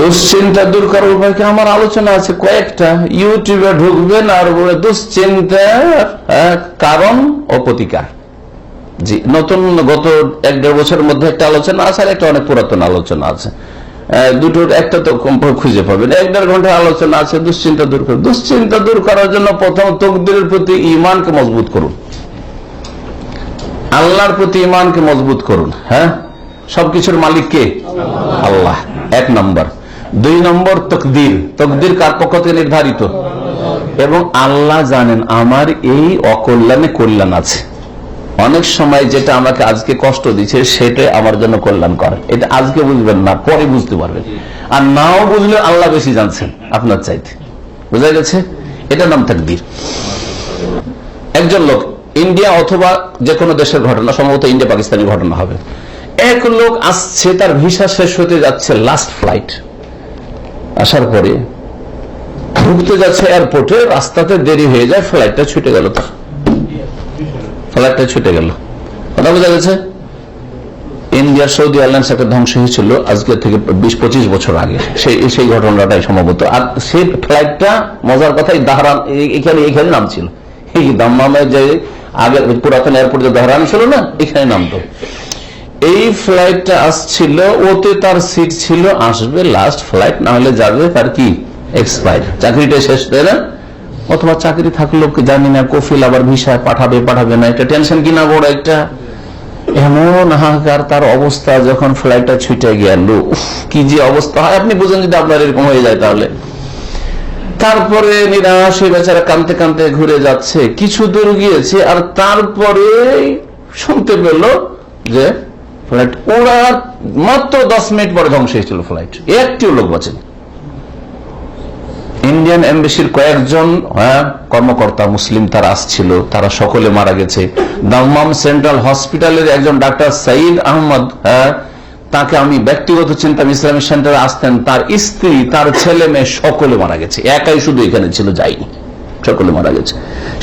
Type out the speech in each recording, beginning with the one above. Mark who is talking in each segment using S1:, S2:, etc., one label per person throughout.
S1: দুশ্চিন্তা দূর করার উপায়।
S2: কি আমার আলোচনা আছে কয়েকটা। ইউটিউবে ঢুকবেন আর বলে দুশ্চিন্তার কারণ ও প্রতিকার। জি, নতুন গত এক দেড় বছরের মধ্যে একটা আলোচনা আছে আর একটা অনেক পুরাতন আলোচনা আছে। দুটোর একটা তো খুঁজে পাবেন। এক দেড় ঘণ্টার আলোচনা আছে, দুশ্চিন্তা দূর করুন। দুশ্চিন্তা দূর করার জন্য প্রথম তকদিরের প্রতি ইমানকে মজবুত করুন। আল্লাহর প্রতি ইমানকে মজবুত করুন হ্যাঁ? সবকিছুর মালিক কে? আল্লাহ। এক নম্বর। দুই নম্বর, তকদির। তকদির কার পক্ষ থেকে নির্ধারিত? এবং আল্লাহ জানেন আমার এই অকল্যাণে কল্যাণ আছে। অনেক সময় যেটা আমাকে আজকে কষ্ট দিচ্ছে সেটাই আমার জন্য কল্যাণ করে। এটা আজকে বুঝবেন না, পরে বুঝতে পারবেন। আর নাও বুঝলে আল্লাহ বেশি জানছেন, আপনার চাইতে। বুঝা গেছে? এটা নাম তাকদির। একজন লোক, ইন্ডিয়া অথবা যে কোনো দেশের ঘটনা, সম্ভবত ইন্ডিয়া পাকিস্তানি ঘটনা হবে। এক লোক আসছে, তার ভিসা শেষ হতে যাচ্ছে লাস্ট ফ্লাইট আসার পরে ঢুকতে যাচ্ছে এয়ারপোর্টে রাস্তাতে দেরি হয়ে যায় ফ্লাইটটা ছুটে গেল তার। ফ্লাইটটা ছুটে গেল। কথা বোঝা গেছে? ইন্ডিয়ার সৌদি এয়ারলাইন্স একটা ধ্বংস হয়েছিল আজকে থেকে বিশ পঁচিশ বছর আগে। সেই সেই ঘটনাটাই সম্ভবত। আর সেই ফ্লাইটটা মজার কথাই দাহরান এখানে এখানে নাম ছিল এই দাম্মামে যে আগে পুরাতন এয়ারপোর্ট দাহরান ছিল না, এখানে নামতো। এই ফ্লাইটটা আসছিল, ওতে তার সিট ছিল, আসবে লাস্ট ফ্লাইট না হলে যাবে তার কি? এক্সপায়ার চাকরিটা শেষ, তাই না? অথবা চাকরি থাকলেও কি জানি না, কফিল আবার ভিসায় পাঠাবে পাঠাবে না এটা টেনশন কিনা বড় একটা? এমন হাহাকার তার অবস্থা যখন ফ্লাইটটা ছুটে গেল। কি যে অবস্থা। হয়, আপনি বুঝেন যদি আপনার এরকম হয়ে যায় তাহলে। তারপরে নিরাশ হয়ে বেচারা কানতে কানতে ঘুরে যাচ্ছে। কিছু দূর গিয়েছে, আর তারপরে শুনতে পেল যে ফ্লাইট ওরা মাত্র দশ মিনিট পরে ধ্বংস হয়েছিল ফ্লাইট একটিও লোক বাঁচেনি। ইন্ডিয়ান এম্বাসির কয়েকজন হ্যাঁ, কর্মকর্তা মুসলিম তারা আসছিল তারা সকলে মারা গেছে। দাম্মাম সেন্ট্রাল হসপিটালের একজন ডাক্তার সাইদ আহমদ হ্যাঁ, তাকে আমি ব্যক্তিগত চিন্তাম ইসলামী সেন্টারে আসতেন। তার স্ত্রী তার ছেলে মেয়ে সকলে মারা গেছে। একাই শুধু এখানে ছিল যাইনি সকলে মারা গেছে।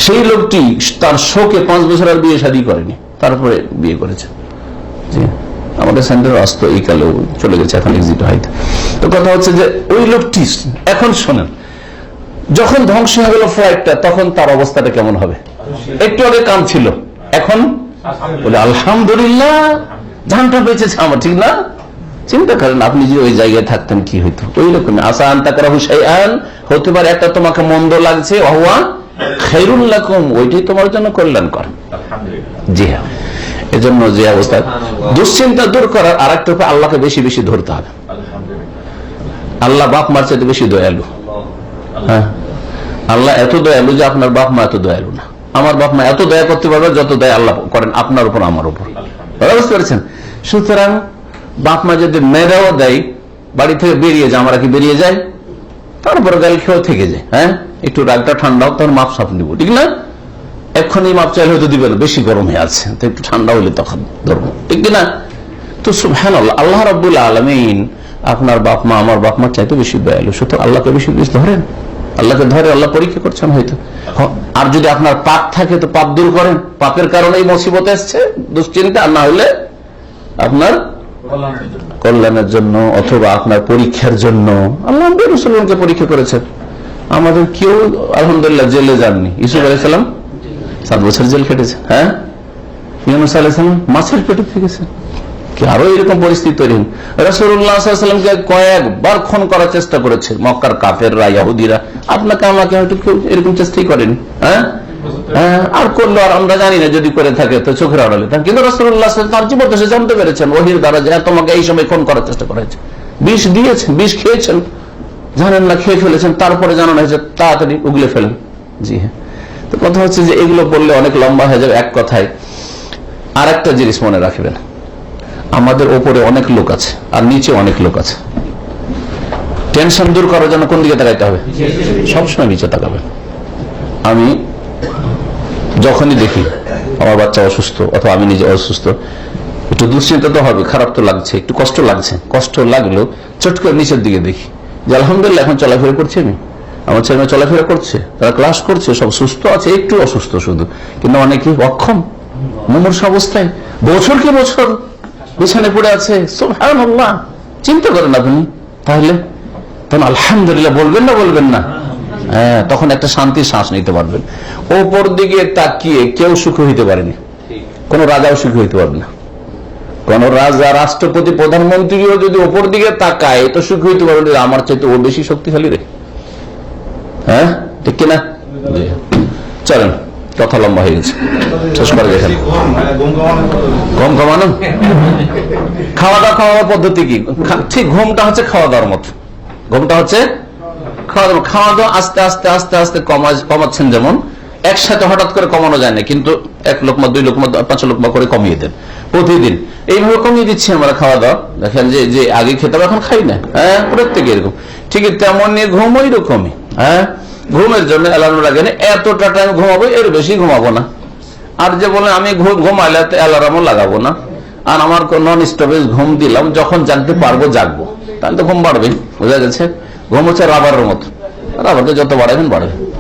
S2: সেই লোকটি তার শোকে পাঁচ বছর আর বিয়ে শাদী করেনি। তারপরে বিয়ে করেছে। আমাদের এই চলে গেছে, এখন এক্সিট তো কথা হচ্ছে যে ওই লোকটি, এখন শোনেন, যখন ধ্বংস হয়ে গেল ফ্লাইটটা তখন তার অবস্থাটা কেমন হবে? একটু আগে কাম ছিল, এখন? বলে, আলহামদুলিল্লাহ ধানটা বেঁচেছে আমার, ঠিক না? চিন্তা করেন, আপনি যদি ওই জায়গায় থাকতেন, কি হইতো? ওই রকম আসা আন তাকরা হুসাইয়ান হতে পারে একটা তোমাকে মন্দ লাগছে অহুয়া খেরুল্লাকুম ওইটাই তোমার জন্য কল্যাণকর। জি হ্যাঁ। এজন্য যে অবস্থা। দুশ্চিন্তা দূর করার আর একটা আল্লাহকে বেশি বেশি ধরতে হবে। আল্লাহ বাপ মার চাইতে বেশি দয়ালু। হ্যাঁ? আল্লাহ এত দয়ালু যে আপনার বাপ মা এত দয়ালু না। আমার বাপ মা এত দয়া করতে পারবে যত দয়া আল্লাহ করেন আপনার উপর, আমার উপর। বুঝতে পারছেন? সুতরাং বাপ মা যদি মেয়েরাও দেয়, বাড়ি থেকে বেরিয়ে যায়, আমরা কি বেরিয়ে যাই? তারপরে গাল খেয়েও থেকে যায় হ্যাঁ? একটু রাগটা ঠান্ডা হোক, তখন মাপ সাপ নিব, ঠিক না? এক্ষুনি মাপ চাইলে হয়তো দিবে না, বেশি গরম হয়ে আছে একটু ঠান্ডা হলে তখন ধরবো। ঠিক না তো সুবহান আল্লাহ রব্বুল আলমিন আপনার বাপ মা, আমার বাপ মার চাইতে বেশি দয়ালু, সুতরাং আল্লাহকে বেশি বেশি ধরেন। আল্লাহকে ধরে, আল্লাহ পরীক্ষা করছেন হয়তো। আর যদি আপনার পাপ থাকে তো পাপ দূর করেন, পাপের কারণে এই মুসিবত এসছে, দুশ্চিন্তা না হলে আপনার কল্যাণের জন্য অথবা আপনার পরীক্ষার জন্য। আল্লাহ রসুলকে পরীক্ষা করেছেন। আমাদের কেউ আলহামদুলিল্লাহ জেলে যাননি। ইসুফ আলাইসালাম সাত বছর জেল কেটেছে হ্যাঁ? ইউনুস আলাইসালাম মাছের পেটে থেকেছেন কি আরও এরকম পরিস্থিতি তৈরি কয়েকবার খুন করার চেষ্টা করেছে মক্কার কাফেররা ইয়াহুদিরা আপনাকে আমাকে হয়তো কেউ এরকম চেষ্টাই করেনি হ্যাঁ? হ্যাঁ, আর করল আর আমরা জানি না যদি করে থাকে তো চোখের আড়ালে। কিন্তু রসুল্লাহ তার জীবন সে জানতে পেরেছেন ওহির দ্বারা যে তোমাকে এই সময় খুন করার চেষ্টা করা হয়েছে। বিষ দিয়েছেন বিষ খেয়েছেন জানেন না খেয়ে ফেলেছেন তারপরে জানানো হয়েছে তাড়াতাড়ি উগলে ফেলেন। জি হ্যাঁ। তো কথা হচ্ছে যে এগুলো বললে অনেক লম্বা হয়ে যাবে এক কথায়। আর একটা জিনিস মনে রাখবেন, আমাদের ওপরে অনেক লোক আছে, আর নিচে অনেক লোক আছে। টেনশন দূর করার জন্য কোন দিকে তাকাইতে হবে? সবসময় নিচে তাকাবেন। আমি যখনই দেখি আমার বাচ্চা অসুস্থ অথবা আমি নিজে অসুস্থ, একটু দুশ্চিন্তা তো হবে, খারাপ তো লাগছে, একটু কষ্ট লাগছে। কষ্ট লাগলেও চট করে নিচের দিকে দেখি। যে আলহামদুলিল্লাহ এখন চলাফেরা করছি আমি। আমার ছেলে চলাফেরা করছে, তারা ক্লাস করছে, সব সুস্থ আছে, একটু অসুস্থ শুধু, কিন্তু অনেকে অক্ষম, মুমূর্ষ অবস্থায়, বছর কি বছর বিছানে পড়ে আছে, সুবহানাল্লাহ, চিন্তা করেন আপনি, তাহলে তখন আলহামদুলিল্লাহ বলবেন না বলবেন না? হ্যাঁ তখন একটা শান্তির শ্বাস নিতে পারবেন। ওপর দিকে তাকিয়ে কেউ সুখী হইতে পারেনি। কোন রাজাও সুখী হইতে পারবে না। কোন রাজা, রাষ্ট্রপতি, প্রধানমন্ত্রীও যদি ওপর দিকে তাকায়, তো সুখী হইতে পারবে আমার চাইতে ও বেশি শক্তিশালী রে। হ্যাঁ? ঠিক কিনা। চলেন কথা লম্বা হয়ে গেছে। শেষ করে গেছেন ঘুম কমানো খাওয়া দাওয়া পদ্ধতি কি? ঠিক ঘুমটা হচ্ছে খাওয়া দাওয়ার মতো। ঘুমটা হচ্ছে খাওয়া দাওয়া খাওয়া দাওয়া আস্তে আস্তে আস্তে আস্তে কমাচ্ছেন যেমন একসাথে হঠাৎ করে কমানো যায় না কিন্তু এক লোকমা দুই লোকমা পাঁচ লোকমা করে কমিয়ে দেন প্রতিদিন। এইভাবে কমিয়ে দিচ্ছি আমরা খাওয়া দাওয়া দেখেন যে যে আগে খেতাম এখন খাই না। হ্যাঁ প্রত্যেকে এরকম। ঠিক তেমনই ঘুম ওই রকমই হ্যাঁ? ঘুমের জন্য অ্যালার্ম লাগে না। এতটা টাইম ঘুমাবো, এর বেশি ঘুমাবো না। আর যে বলে, আমি ঘুম, ঘুমাইলে অ্যালার্মও লাগাবো না। আর আমার নন স্টপেজ ঘুম দিলাম, যখন জানতে পারব, জাগবো। তাহলে তো ঘুম বাড়বেই, বোঝা গেছে? ঘুম হচ্ছে রাবারের মতো। রাবার তো যত বাড়াবেন, বাড়বে।